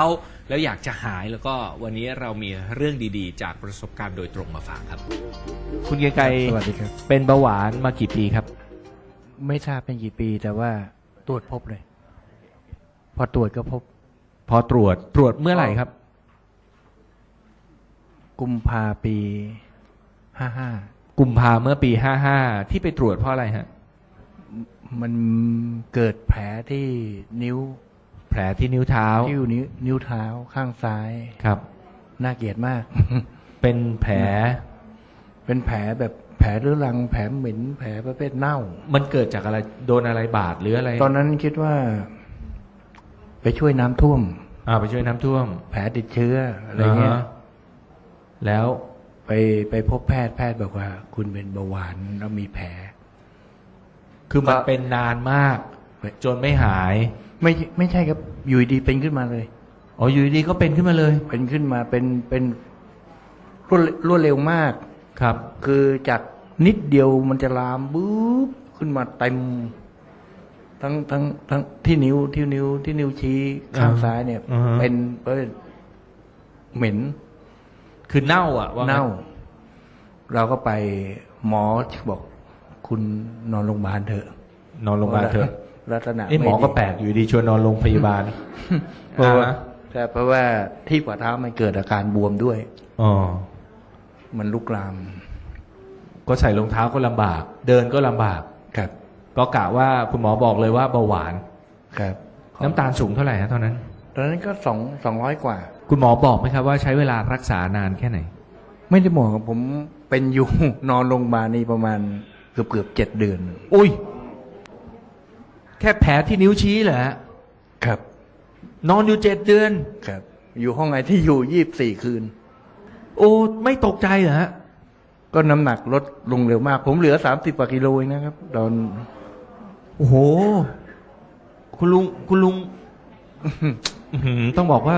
เอาแล้วอยากจะหายแล้วก็วันนี้เรามีเรื่องดีๆ จากประสบการณ์โดยตรงมาฝากครับ คุณเกรียงไกรสวัสดีครับ เป็นเบาหวานมากี่ปีครับ ไม่ทราบเป็นกี่ปีแต่ว่าตรวจพบเลย พอตรวจก็พบ พอตรวจตรวจเมื่อไหร่ครับ กุมภาปีห้าห้ากุมภาเมื่อปีห้าห้าที่ไปตรวจเพราะอะไรฮะ มันเกิดแผลที่นิ้ว แผลที่นิ้วเท้าที่นิ้วนิ้วเท้าข้างซ้ายครับ น่าเกลียดมาก เป็นแผล เป็นแผลแบบแผลเรื้อรังแผลเหม็นแผลประเภทเน่า มันเกิดจากอะไรโดนอะไรบาดหรืออะไร ตอนนั้นคิดว่า ไปช่วยน้ำท่วม อ่า ไปช่วยน้ำท่วม แผลติดเชื้ออะไรเงี้ยาฮะแล้วไปไปพบแพทย์แพทย์บอกว่า คุณเป็นเบาหวานแล้วมีแผล คือมันก็เป็นนานมาก จนไม่หาย ไม่ไม่ใช่ครับอยู่ดีเป็นขึ้นมาเลยอ๋ออยู่ดีๆก็เป็นขึ้นมาเลย เป็นขึ้นมาเป็นเป็นรวดรวดเร็วมากครับ คือจากนิดเดียวมันจะลามบู๊บขึ้นมาเต็มทั้งทั้งทั้งที่นิ้วที่นิ้วที่นิ้วชี้ข้างอ่าซ้ายเนี่ยอ่าฮะเป็นเป็นเหม็น คือเน่าอะว่างั้เน่า เราก็ไปหมอบอกคุณนอนโรงพยาบาลเถอะ นอนโรงพยาบาลเถอะ ลักษณะเอ้หมอไดีก็แปลกอยู่ดีชวนนอนโรงพยาบาลเพราะว่าอ่าใช่เพราะว่าที่ฝ่าเท้ามันเกิดอาการบวมด้วยอ๋อมันลุกลาม ก็ใส่รองเท้าก็ลำบาก เดินก็ลำบากครับก็กะว่าคุณหมอบอกเลยว่าเบาหวานครับ น้ำตาลสูงเท่าไหร่ฮะตอนนั้น ตอนนั้นก็สองสองร้อยกว่า คุณหมอบอกไหมครับว่าใช้เวลารักษานานแค่ไหน ไม่ได้บอกครับผมเป็นอยู่นอนโรงพยาบาลนี่ประมาณเกือบเกือบเจ็ดเดือน อุ้ย แค่แผลที่นิ้วชี้เหรอฮะครับ นอนอยู่เจ็ดเดือน ครับ อยู่ห้องไอที่อยู่ยี่บสี่คืน โอ้ไม่ตกใจเหรอฮะก็น้ำหนักลดลงเร็วมาก ผมเหลือสามสิบกว่ากิโลเองนะครับ ตอน โอ้โห คุณลุงคุณลุง อื้อหือต้องบอกว่า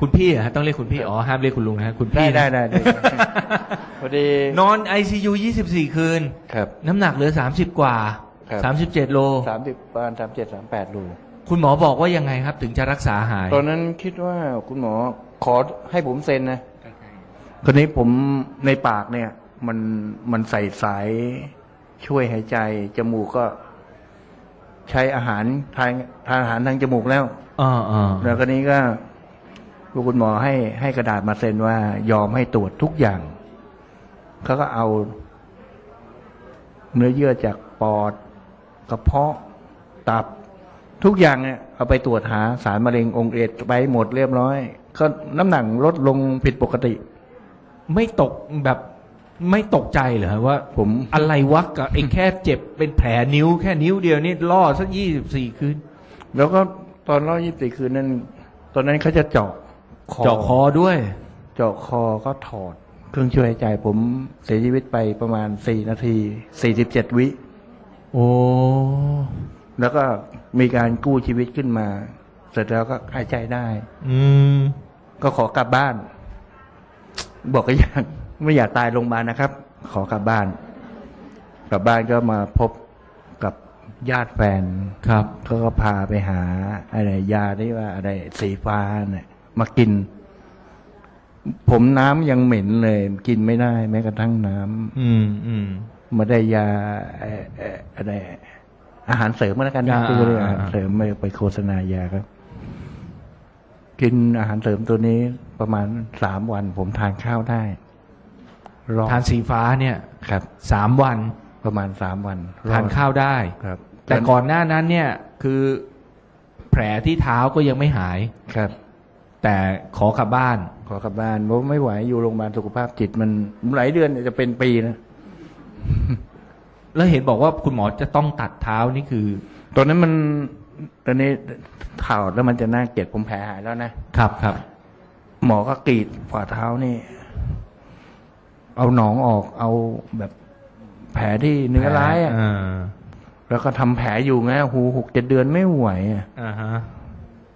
คุณพี่อะฮะต้องเรียกคุณพี่อ๋อห้ามเรียกคุณลุงนะฮะคุณได้พี่ได้นะได้ได้ พอดีนอน ICU 24 คืน ครับ น้ำหนักเหลือ 30 กว่า ครับ37โล สามสิบประมาณสามเจ็ดสามแปดโลคุณหมอบอกว่ายังไงครับ ถึงจะรักษาหายตอนนั้นคิดว่าคุณหมอขอให้ผมเซ็นนะคนนี้ผมในปากเนี่ย มันมันใส่สายช่วยหายใจ จมูกก็ ใช้อาหารทานทานอาหารทางจมูกแล้วอ่าอ่าแล้วคนนี้ก็คุณหมอให้ให้กระดาษมาเซ็นว่ายอมให้ตรวจทุกอย่างเขาก็เอา เนื้อเยื่อจากปอด กระเพาะตับ ทุกอย่างเนี่ยเอาไปตรวจหาสารมะเร็งองค์เอดส์ไปหมดเรียบร้อย ก็น้ำหนักลดลงผิดปกติ ไม่ตกแบบไม่ตกใจเหรอฮะว่า ผมอะไรวะกับไอ้แค่เจ็บเป็นแผลนิ้วแค่นิ้วเดียวนี่ล่อสักยี่สิบสี่คืน แล้วก็ตอนรอบยี่สิบสี่คืนนั้น ตอนนั้นเขาจะเจาะคอเจาะคอด้วย เจาะคอก็ถอด เครื่องช่วยหายใจผมเสียชีวิตไปประมาณสี่นาทีสี่สิบเจ็ดวิ โอ้แล้วก็มีการกู้ชีวิตขึ้นมา เสร็จแล้วก็หายใจได้ อืม ก็ขอกลับบ้าน บอกก็อยากไม่อยากตายโรงพยาบาลนะครับ ขอกลับบ้าน กลับบ้านก็มาพบกับญาติแฟนครับเขาก็พาไปหา อะไรยาที่ว่า อะไรสีฟ้าเนี่ยมากิน ผมน้ำยังเหม็นเลย กินไม่ได้ แม้กระทั่งน้ำอืมอืม มาได้ยาเอ่อเอ่ออะไรอาหารเสริมมาแล้วกันนะอ่าคือเรียกอาหารอ่าเสริมไม่ไปโฆษณายาครับ กินอาหารเสริมตัวนี้ประมาณสามวัน ผมทานข้าวได้รอบทานสีฟ้าเนี่ยครับสามวันประมาณสามวันรอดทานข้าวได้ครับ แต่ก่อนหน้านั้นเนี่ยคือแผลที่เท้าก็ยังไม่หายครับ แต่ขอกลับบ้าน ขอกลับบ้านเพราะไม่ไหวอยู่โรงพยาบาลสุขภาพจิตมันหลายเดือนเนี่ยจะเป็นปีนะ แล้วเห็นบอกว่าคุณหมอจะต้องตัดเท้านี่คือ ตอนนั้นมันตอนนี้ข่าวแล้วมันจะน่าเกลียดผมแผลหายแล้วนะครับครับหมอก็กรีดฝ่าเท้านี่ เอาหนองออก เอาแบบแผลที่เนื้อร้ายอะอ่าแล้วก็ทำแผลอยู่ไงหูหกเจ็ดเดือนไม่ไหวอะอ่าฮะ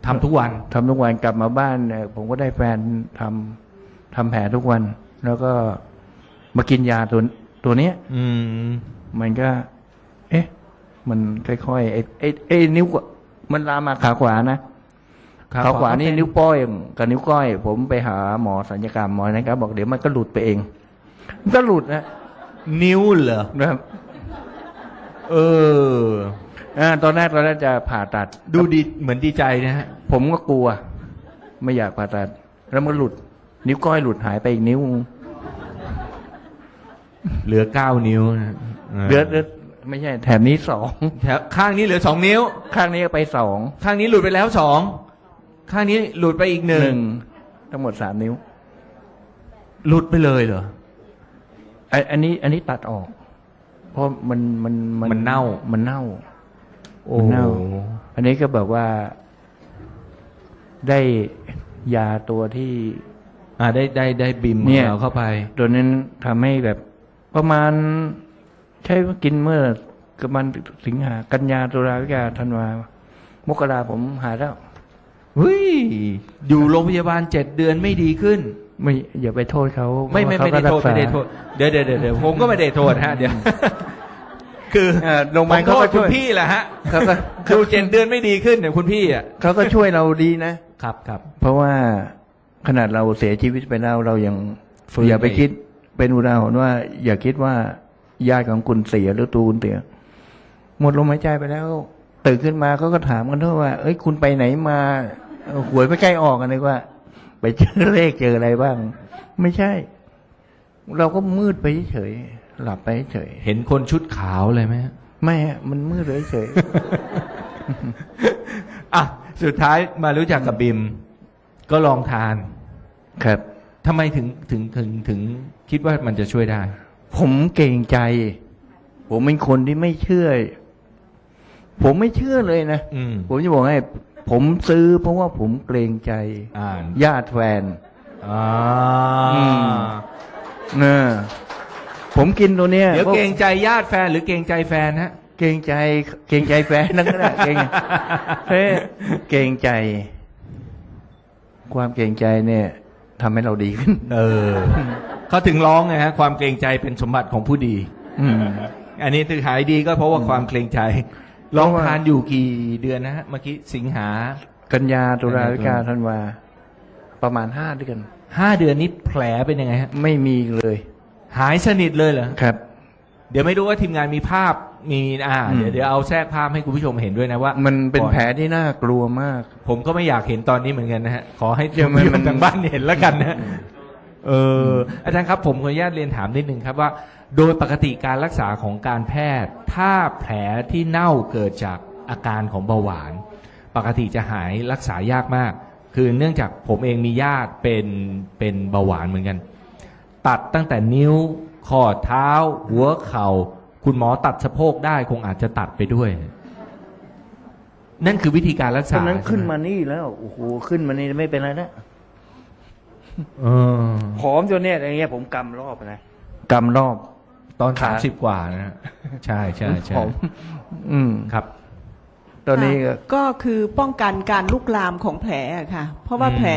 ทำทุกวันทำทุกวันกลับมาบ้านเนี่ยผมก็ได้แฟนทำทำแผลทุกวัน แล้วก็มากินยาตัว ตัวเนี้ย อืม มันก็ เอ๊ะ มันค่อยๆไอ้ไอ้ไอ้นิ้วก็มันลามมาขาขวานะครับขาขวานี่อ๋อเป็นนิ้วโป้อยกับนิ้วก้อย ผมไปหาหมอสัญญกรรมหมอนะครับ บอกเดี๋ยวมันก็หลุดไปเองมันก็หลุดนะนิ้วเหรอนะครับเอออ่าตอนแรกตอนแรกจะผ่าตัด ดูดีเหมือนดีใจนะฮะผมก็กลัว ไม่อยากผ่าตัด แล้วมันหลุด นิ้วก้อยหลุดหายไปอีกนิ้ว เหลือเก้านิ้วนะเหลือเหลือไม่ใช่ แถบนี้สองแถวข้างนี้เหลือสองนิ้ว ข้างนี้ก็ไปสองข้างนี้หลุดไปแล้วสองข้างนี้หลุดไปอีกหนึ่งทั้งหมดสามนิ้ว หลุดไปเลยเหรอไออันนี้ อันนี้ตัดออก เพราะมันมันมันเน่า มันเน่าโอ้มันเน่า อันนี้ก็แบบว่า ได้ยาตัวที่ อ่าได้ได้ได้บิมเนี่ยของเราเข้าไป ตัวนั้นทำให้แบบ ประมาณใช้กินเมื่อประมาณสิงหากันยาตุลาวิกาธันวามกราผมหายแล้วเฮ้ยอยู่โรงพยาบาลเจ็ดเดือนไม่ดีขึ้น ไม่อย่าไปโทษเขาไม่ไม่เพราะไม่ว่าได้เขาโทษก็รักษาไม่ได้โทษเดี๋ยวเดี๋ยวเดี๋ยวเดี๋ยวผมก็ไม่ได้โทษฮะเดี๋ยวคือเอ่อโรงพยาบาลผมเขาโทก็ษคุช่ณวยพี่แหละฮะเขาก็ดูเจ็ดเดือนไม่ดีขึ้นเนี่ยคุณพี่อะเขาก็ช่วยเราดีนะครับครับเพราะว่าขนาดเราเสียชีวิตไปแล้วเรายังฟื้นอย่าไปอีกคิด เป็นอุทาหรณ์ว่า อย่าคิดว่าญาติของคุณเสียหรือตูคุณเสียหมดลมหายใจไปแล้วตื่นขึ้นมาเขาก็ถามกันทั่วว่า เอ้ยคุณไปไหนมาเอาหวยไม่ใกล้ออกกันเลยว่า ไปเจอเลขเจออะไรบ้าง ไม่ใช่ เราก็มืดไปเฉยหลับไปเฉยเห็นคนชุดขาวเลยไหมฮะไม่ฮะมันมืดเลยเฉยอะสุดท้ายมารู้จักกับบิม ก็ลองทาน ครับ ทำไมถึงถึงถึงถึงคิดว่ามันจะช่วยได้ ผมเกรงใจ ผมเป็นคนที่ไม่เชื่อ ผมไม่เชื่อเลยนะ อืม ผมจะบอกให้ ผมซื้อเพราะว่าผมเกรงใจอ่าน ญาติแฟน อ่าอืม เนอผมกินตัวเนี้ยเดี๋ยวพราะเกรงใจญาติแฟนหรือเกรงใจแฟนฮะ เกรงใจ เกรงใจแฟนนั่นก็ได้เกรงเฮ้ยเกรงใจ ความเกรงใจเนี่ย ทำให้เราดีขึ้น เออเขาถึงร้องไงฮะความเกรงใจเป็นสมบัติของผู้ดี อืม อันนี้ถึงหายดีก็เพราะว่าความเกรงใจลองทานอยู่กี่เดือนนะฮะเมื่อกี้สิงหา กันยาตุลากันยาวิกาธันวา ประมาณห้าเดือนห้าเดือนนี้แผลเป็นยังไงฮะ ไม่มีเลย หายสนิทเลยเหรอครับ เดี๋ยวไม่รู้ว่าทีมงานมีภาพมีอ่าอืม เดี๋ยวเดี๋ยวเอาแทรกภาพให้คุณผู้ชมเห็นด้วยนะว่า มันเป็นก่อแผลที่น่ากลัวมาก ผมก็ไม่อยากเห็นตอนนี้เหมือนกันนะฮะ ขอให้เดี๋ยวคุณผู้ชมัมนทางบ้านเห็นแล้วกันนะ เออออาจารย์ครับผมขออนุญาตเรียนถามนิดนึงครับว่า โดยปกติการรักษาของการแพทย์ ถ้าแผลที่เน่าเกิดจากอาการของเบาหวาน ปกติจะหายรักษายากมาก คือเนื่องจากผมเองมีญาติเป็นเป็นเบาหวานเหมือนกัน ตัดตั้งแต่นิ้ว ข้อเท้า หัวเข่า คุณหมอตัดสะโพกได้คงอาจจะตัดไปด้วย นั่นคือวิธีการรักตษาอนนั้นขึ้นใช่ไหมานี่แล้วโอ้โหขึ้นมานี่ไม่เป็นไรแล้วเออผอมจนเนี่ยอย่างเงี้ยผมกำรอบนะกำรอบ ตอนขาสามสิบกว่านะฮะใช่ใช่ใช่ผอมอืมครับตอนนี้ก็ก็คือป้องกันการลุกลามของแผลอะค่ะ เพราะว่าอืมแผล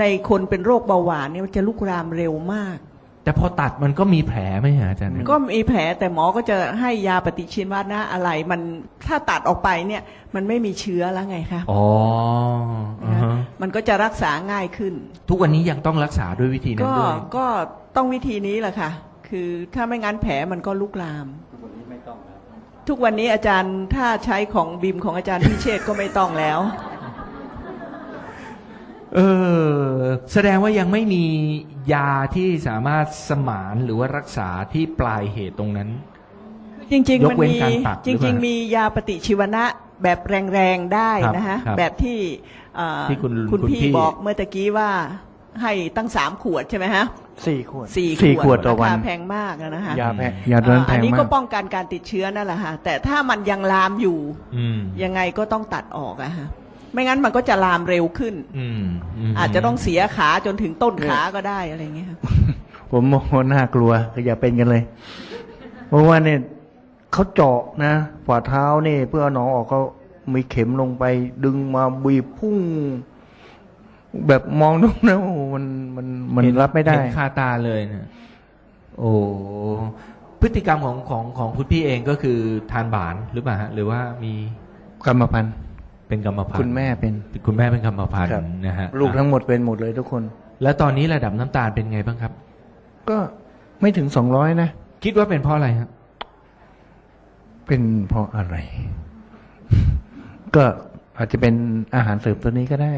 ในคนเป็นโรคเบาหวานเนี่ยมันจะลุกลามเร็วมาก แต่พอตัดมันก็มีแผลไหมฮะอาจารย์ก็มีแผลแต่หมอก็จะให้ยาปฏิชีวนะอะไร มันถ้าตัดออกไปเนี่ย มันไม่มีเชื้อแล้วไงคะอ๋ออ่าฮะมันก็จะรักษาง่ายขึ้น ทุกวันนี้ยังต้องรักษาด้วยวิธีนั้นก็ด้วยก็ต้องวิธีนี้แหละค่ะ คือถ้าไม่งั้นแผลมันก็ลุกลาม ทุกวันนี้อาจารย์ถ้าใช้ของบิมของอาจารย์พิเชษก็ไม่ต้องแล้ว เออ แสดงว่ายังไม่มียาที่สามารถสมานหรือว่ารักษาที่ปลายเหตุตรงนั้น จริงยๆกมันเว้นมีการตัดหจรือเปริงล่าๆมียาปฏิชีวนะแบบแรงๆได้นะครัฮะบครับแบบที่เอ่อที่คุณคุณคุณพี่พี่บอกเมื่อตะกี้ว่าให้ตั้งสามขวดใช่ไหมฮะสี่ขวดสี่สี่ขวดต่อราวันคาแพงมากอะนะฮะยาแพงยาตัวนั้นแพอังนี้มาก็กป้องกันการติดเชื้อนั่นแหละฮะแต่ถ้ามันยังลามอยู่อืมยังไงก็ต้องตัดออกอะฮะ ไม่งั้นมันก็จะลามเร็วขึ้น อืมมอาจจะต้องเสียขาจนถึงต้นขาก็ได้อะไรอย่างเงี้ยครับผมมองว่าน่ากลัวก็อย่าเป็นกันเลย เพราะว่าเนี่ยเขาเจาะนะฝ่าเท้านี่เพื่อเอาหนองออกเขามีเข็มลงไป ดึงมาบีบพุ่ง แบบมองดูนะโอ้โหมันมันมันเห็รับไม่ได้ เห็นคาตาเลยนะโอ้พฤติกรรมของของของคุณพี่เองก็คือทานหวานหรือเปล่าฮะหรือว่ามี กรรมพันธุ์ เป็นกรรมพันธุ์คุณแม่เป็นคุณแม่เป็นกรรมพันธุ์ครับนะฮะลูกทั้งหมดเป็นหมดเลยทุกคน แล้วตอนนี้ระดับน้ำตาลเป็นไงบ้างครับ ก็ไม่ถึงสองร้อยนะ คิดว่าเป็นเพราะอะไรครับเป็นเพราะอะไร ก็อาจจะเป็นอาหารเสริมตัวนี้ก็ได้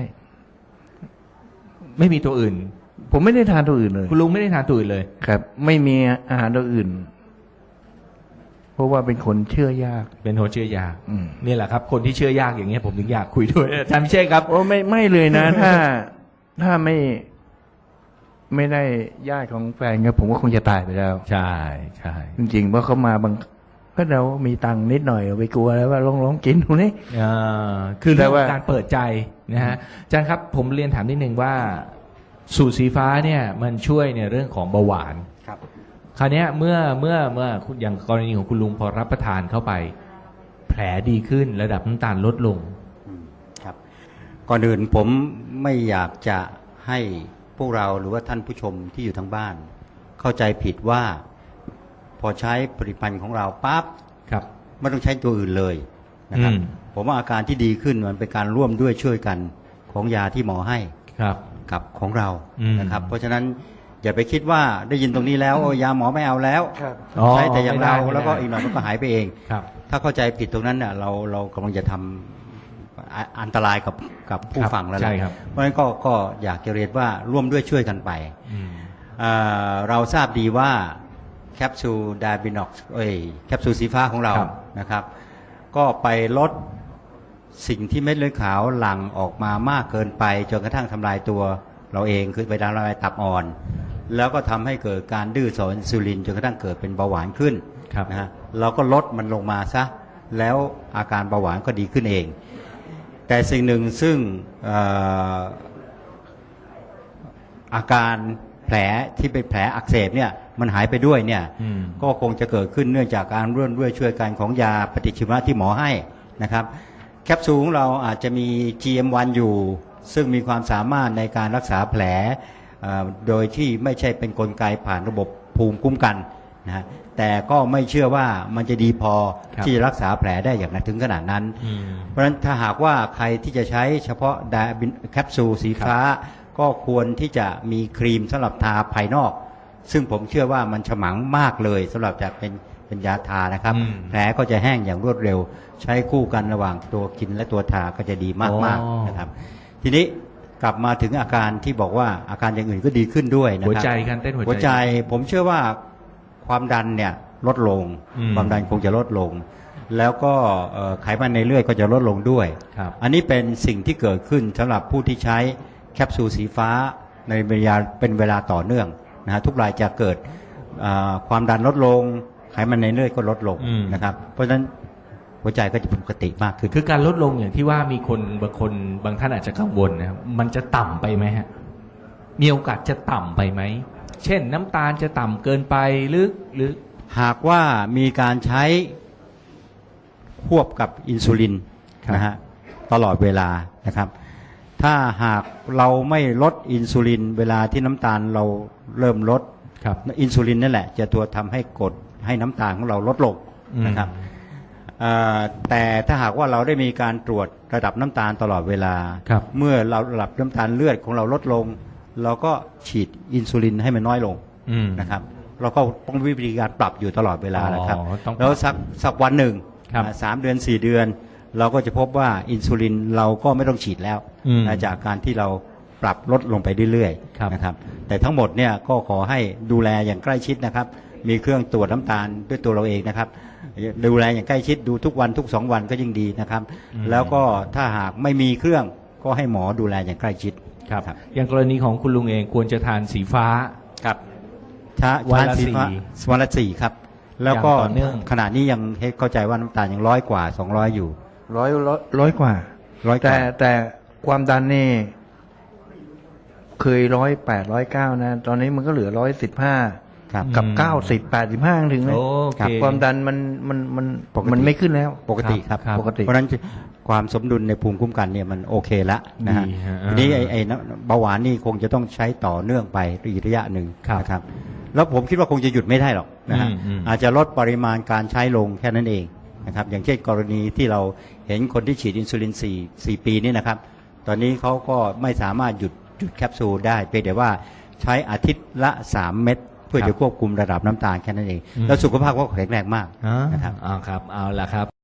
ไม่มีตัวอื่น ผมไม่ได้ทานตัวอื่นเลย คุณลุงไม่ได้ทานตัวอื่นเลย ครับ ไม่มีอาหารตัวอื่นเพ ราะว่าเป็นคนเชื่อยาก เป็นโฮเชื่อยากอืม นี่แหละครับ คนที่เชื่อยากอย่างเงี้ยผมถึงอยากคุยด้วยอาจารย์พิเชษครับ โอ้ไม่ไม่เลยนะ ถ้าถ้าไม่ไม่ได้ญาติของแฟนก็ผมก็คงจะตายไปแล้ว ใช่ใช่จริงๆเพราะเขามาบางก็เรามีตังค์นิดหน่อยไปกลัวแล้วว่าลองลองกินดูนี่อ่าคือแต่เรื่องขว่าองการเปิดใจนะฮะอาจารย์ครับผมเรียนถามนิดนึงว่า สูตรสีฟ้าเนี่ย มันช่วยในเรื่องของเบาหวาน ครับคราวเนี้ยเมื่อเมื่อเมื่อคุณอย่างกรณีของคุณลุงพอรับประทานเข้าไป แผลดีขึ้นระดับน้ำตาลลดลงอืมครับ ก่อนอื่นผมไม่อยากจะให้พวกเราหรือว่าท่านผู้ชมที่อยู่ทางบ้าน เข้าใจผิดว่า พอใช้ผลิตภัณฑ์ของเราปั๊บครับ ไม่ต้องใช้ตัวอื่นเลยนะครับ อืม ผมว่าอาการที่ดีขึ้นมันเป็นการร่วมด้วยช่วยกันของยาที่หมอให้ ครับ กับของเราอืมนะครับ เพราะฉะนั้น อย่าไปคิดว่าได้ยินตรงนี้แล้วโอ้ยาหมอไม่เอาแล้วอ๋อใช้แต่อย่างเราไม่ได้แล้วก็ไม่ได้ อีกหน่อยมันก็หายไปเอง ครับ ถ้าเข้าใจผิดตรงนั้นเนี่ยเราเรากำลังจะทำอะอันตรายกับกับผู้ครับฟังแล้วล่ะใช่ครับ เพราะฉะนั้นก็ก็อยากจะเรียนว่าร่วมด้วยช่วยกันไป อืมอ่าเราทราบดีว่าแคปซูลดาบินอกเอ้ยแคปซูลสีฟ้าของเราครับ นะครับ ก็ไปลดสิ่งที่เม็ดเลือดขาวหลั่งออกมามากเกินไป จนกระทั่งทำลายตัวเราเองคือไปทำลายตับอ่อน แล้วก็ทำให้เกิดการดื้อต่ออินซูลินจนกระทั่งเกิดเป็นเบาหวานขึ้นครับนะฮะเราก็ลดมันลงมาซะแล้วอาการเบาหวานก็ดีขึ้นเอง แต่สิ่งหนึ่งซึ่งเอ่ออาการแผลที่เป็นแผลอักเสบเนี่ยมันหายไปด้วยเนี่ยอืมก็คงจะเกิดขึ้นเนื่องจากการร่วมด้วยช่วยกันของยาปฏิชีวนะที่หมอให้นะครับ แคปซูลของเราอาจจะมี GM1 อยู่ ซึ่งมีความสามารถในการรักษาแผลเอ่อ โดยที่ไม่ใช่เป็นนกลไกผ่านระบบภูมิคุ้มกันนะฮะแต่ก็ไม่เชื่อว่ามันจะดีพอครับที่จะรักษาแผลได้อย่างนั้นถึงขนาดนั้นอืมเพราะฉะนั้นถ้าหากว่าใครที่จะใช้เฉพาะไดอะบินแคปซูลสีฟ้า ก็ควรที่จะมีครีมสำหรับทาภายนอก ซึ่งผมเชื่อว่ามันฉมังมากเลยสำหรับจะเป็นเป็นยาทานะครับอืมแผลก็จะแห้งอย่างรวดเร็ว ใช้คู่กันระหว่างตัวกินและตัวทาก็จะดีมากอ๋อๆนะครับ ทีนี้ กลับมาถึงอาการที่บอกว่าอาการอย่างอื่นก็ดีขึ้นด้วยนะครับหัวใจการเต้นหัวใจ หัวใจผมเชื่อว่าความดันเนี่ยลดลง อืมความดันคงจะลดลง แล้วก็เอ่อไขมันในเลือดก็จะลดลงด้วย ครับ อันนี้เป็นสิ่งที่เกิดขึ้นสำหรับผู้ที่ใช้แคปซูลสีฟ้าในเวลาเป็นเวลาต่อเนื่องนะฮะทุกรายจะเกิดอ่าความดันลดลง ไขมันในเลือดก็ลดลงอืม นะครับ เพราะฉะนั้น หัวใจก็จะปกติมากขึ้น คือการลดลงอย่างที่ว่ามีคนบางคนบางท่านอาจจะกังวลนะครับมันจะต่ำไปไหมฮะมีโอกาสจะต่ำไปไหม เช่นน้ำตาลจะต่ำเกินไปหรือหรือหากว่ามีการใช้ควบกับอินซูลินครับนะฮะตลอดเวลานะครับ ถ้าหากเราไม่ลดอินซูลิน เวลาที่น้ำตาลเราเริ่มลด ครับ อินซูลินนั่นแหละจะตัวทำให้กดให้น้ำตาลของเราลดลงนะครับ อืมเอ่อ แต่ถ้าหากว่าเราได้มีการตรวจระดับน้ำตาลตลอดเวลา ครับเมื่อเราระดับน้ำตาลเลือดของเราลดลง เราก็ฉีดอินซูลินให้มันน้อยลงอืม นะครับเราก็ต้องวิธีการปรับอยู่ตลอดเวลานะครับ อ๋อต้องปรับแล้วสักสักวันหนึ่งครับอ่าสามเดือนสี่เดือน เราก็จะพบว่าอินซูลินเราก็ไม่ต้องฉีดแล้วอืมนะจากการที่เราปรับลดลงไปเรื่อยครับ ๆนะครับแต่ทั้งหมดเนี่ยก็ขอให้ดูแลอย่างใกล้ชิดนะครับ มีเครื่องตรวจน้ำตาลด้วยตัวเราเองนะครับ ดูแลอย่างใกล้ชิดดูทุกวันทุกสองวันก็ยิ่งดีนะครับ แล้วก็ถ้าหากไม่มีเครื่องก็ให้หมอดูแลอย่างใกล้ชิดครับครับอย่างกรณีของคุณลุงเองควรจะทานสีฟ้าครับช้าวันละช้าสีฟ้าสี่วันละสี่ครับ แล้วก็อย่างต่อเนื่องขณะนี้ยังเข้าใจว่าน้ำตาลยังร้อยกว่าสองร้อยอยู่ร้อยร้อยร้อยกว่าร้อยกแต่ว่าแต่ความดันนี่ เคยร้อยแปดร้อยเก้านะ ตอนนี้มันก็เหลือร้อยสิบห้า ครับกับอืมเก้าสิบแปดสิบห้าถึงเลยโอเคความดันมันมันมันปกติ มันไม่ขึ้นแล้ว ปกติครับ ครับ ปกติ เพราะฉะนั้นความสมดุลในภูมิคุ้มกันเนี่ยมันโอเคละนะฮะดีฮะทีนี้ไอ้ไอ้น้ำเบาหวานนี่คงจะต้องใช้ต่อเนื่องไปอีกระยะหนึ่งครับนะครับ แล้วผมคิดว่าคงจะหยุดไม่ได้หรอกนะฮะอืมอืม อาจจะลดปริมาณการใช้ลงแค่นั้นเองนะครับ อย่างเช่นกรณีที่เราเห็นคนที่ฉีดอินซูลิน4 4 ปีนี่นะครับ ตอนนี้เขาก็ไม่สามารถหยุดหยุดแคปซูลได้เพียงแต่ว่าใช้อาทิตย์ละ 3 เม็ด เพื่อครับจะควบคุมระดับน้ำตาลแค่นั้นเองอืมแล้วสุขภาพก็แข็งแรงมากอ่านะครับอ่าครับ เอาละครับ